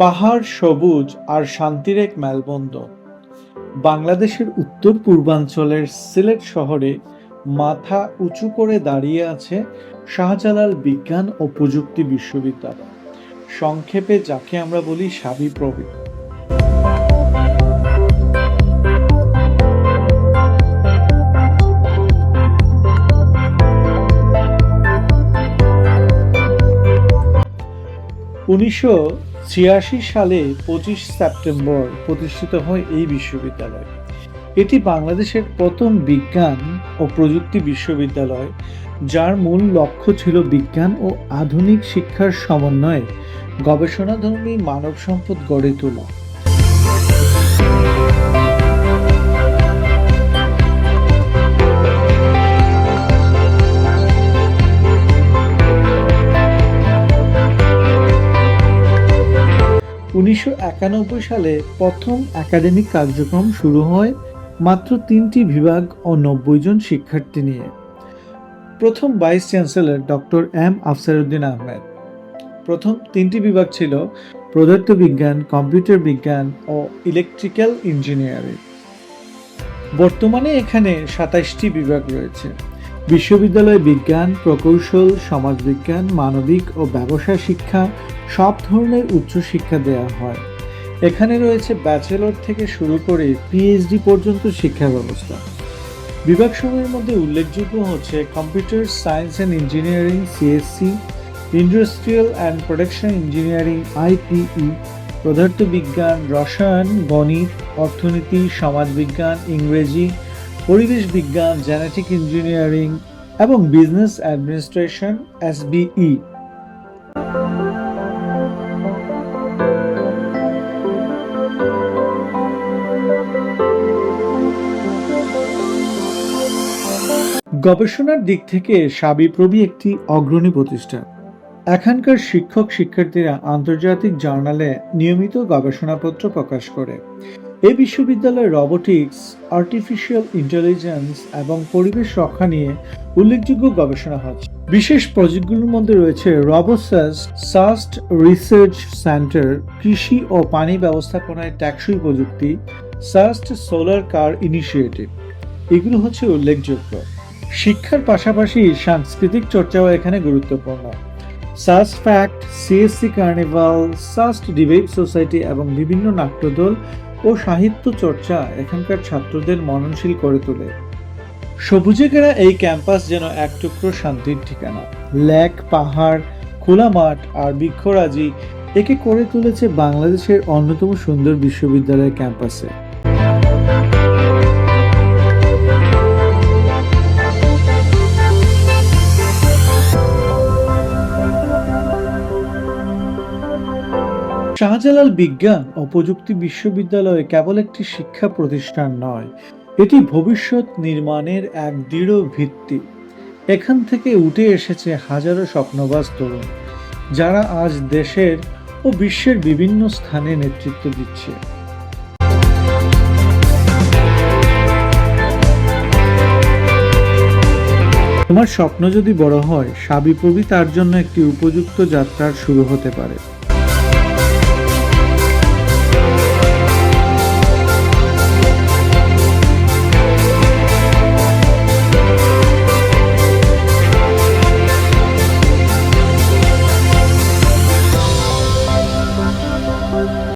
পাহাড়, সবুজ আর শান্তির এক মেলবন্ধন। বাংলাদেশের উত্তর পূর্বাঞ্চলের সিলেট শহরে মাথা উঁচু করে দাঁড়িয়ে আছে শাহজালাল বিজ্ঞান ও প্রযুক্তি বিশ্ববিদ্যালয়। সংক্ষেপে যাকে আমরা বলি সাবি প্রবি উনিশশো ছিয়াশি সালে পঁচিশ সেপ্টেম্বর প্রতিষ্ঠিত হয় এই বিশ্ববিদ্যালয়। এটি বাংলাদেশের প্রথম বিজ্ঞান ও প্রযুক্তি বিশ্ববিদ্যালয়, যার মূল লক্ষ্য ছিল বিজ্ঞান ও আধুনিক শিক্ষার সমন্বয়ে গবেষণাধর্মী মানব সম্পদ গড়ে তোলা। উনিশশো একানব্বই সালে প্রথম একাডেমিক কার্যক্রম শুরু হয় মাত্র তিনটি বিভাগ ও নব্বই জন শিক্ষার্থী নিয়ে। প্রথম vice chancellor doctor M Afsaruddin Ahmed. প্রথম তিনটি বিভাগ ছিল পদার্থ বিজ্ঞান, কম্পিউটার বিজ্ঞান ও ইলেকট্রিক্যাল ইঞ্জিনিয়ারিং। বর্তমানে এখানে সাতাইশটি বিভাগ রয়েছে। বিশ্ববিদ্যালয়ে বিজ্ঞান, প্রকৌশল, সমাজবিজ্ঞান, মানবিক ও ব্যবসা শিক্ষা সব ধরনের উচ্চশিক্ষা দেওয়া হয়। এখানে রয়েছে ব্যাচেলর থেকে শুরু করে পিএইচডি পর্যন্ত শিক্ষা ব্যবস্থা। বিভাগসমূহের মধ্যে উল্লেখযোগ্য হচ্ছে computer science and engineering CSC industrial and production engineering IPE পদার্থবিজ্ঞান, রসায়ন, গণিত, অর্থনীতি, সমাজবিজ্ঞান, ইংরেজি পরিবেশ বিজ্ঞান জেনেটিক ইঞ্জিনিয়ারিং এবং বিজনেস অ্যাডমিনিস্ট্রেশন এস এসবিই গবেষণার দিক থেকে সাবিপ্রবি একটি অগ্রণী প্রতিষ্ঠান। এখানকার শিক্ষক শিক্ষার্থীরা আন্তর্জাতিক জার্নালে নিয়মিত গবেষণাপত্র প্রকাশ করে। এই বিশ্ববিদ্যালয়ে রবোটিক্স আর্টিফিশিয়াল ইন্টেলিজেন্স এবং পরিবেশ রক্ষা নিয়ে উল্লেখযোগ্য গবেষণা হচ্ছে। বিশেষ প্রজেক্টগুলোর মধ্যে রয়েছে রবোসাস সাস্ট রিসার্চ সেন্টার, কৃষি ও পানি ব্যবস্থাপনায় ট্যাক্সই প্রযুক্তি, সাস্ট সোলার কার ইনিশিয়েটিভ। এগুলো হচ্ছে উল্লেখযোগ্য। শিক্ষার পাশাপাশি সাংস্কৃতিক চর্চাও এখানে গুরুত্বপূর্ণ। SUST fact, CSC carnival, SUST debate society এবং বিভিন্ন নাট্যদল ও সাহিত্য চর্চা এখানকার ছাত্রদের মননশীল করে তোলে। সবুজে ঘেরা এই ক্যাম্পাস যেন এক টুকরো শান্তির ঠিকানা। ল্যাক পাহাড়, খোলা মাঠ আর বৃক্ষরাজি একে করে তুলেছে বাংলাদেশের অন্যতম সুন্দর বিশ্ববিদ্যালয় ক্যাম্পাসে। শাহজালাল বিজ্ঞান ও প্রযুক্তি বিশ্ববিদ্যালয় কেবল একটি শিক্ষা প্রতিষ্ঠান নয়, এটি ভবিষ্যৎ নির্মাণের এক দৃঢ় ভিত্তি। এখান থেকে উঠে এসেছে হাজারো স্বপ্নবাজ তরুণ, যারা আজ দেশের ও বিশ্বের বিভিন্ন স্থানে নেতৃত্ব দিচ্ছে। তোমার স্বপ্ন যদি বড় হয়, সাবিপ্রবি তার জন্য একটি উপযুক্ত যাত্রার শুরু হতে পারে।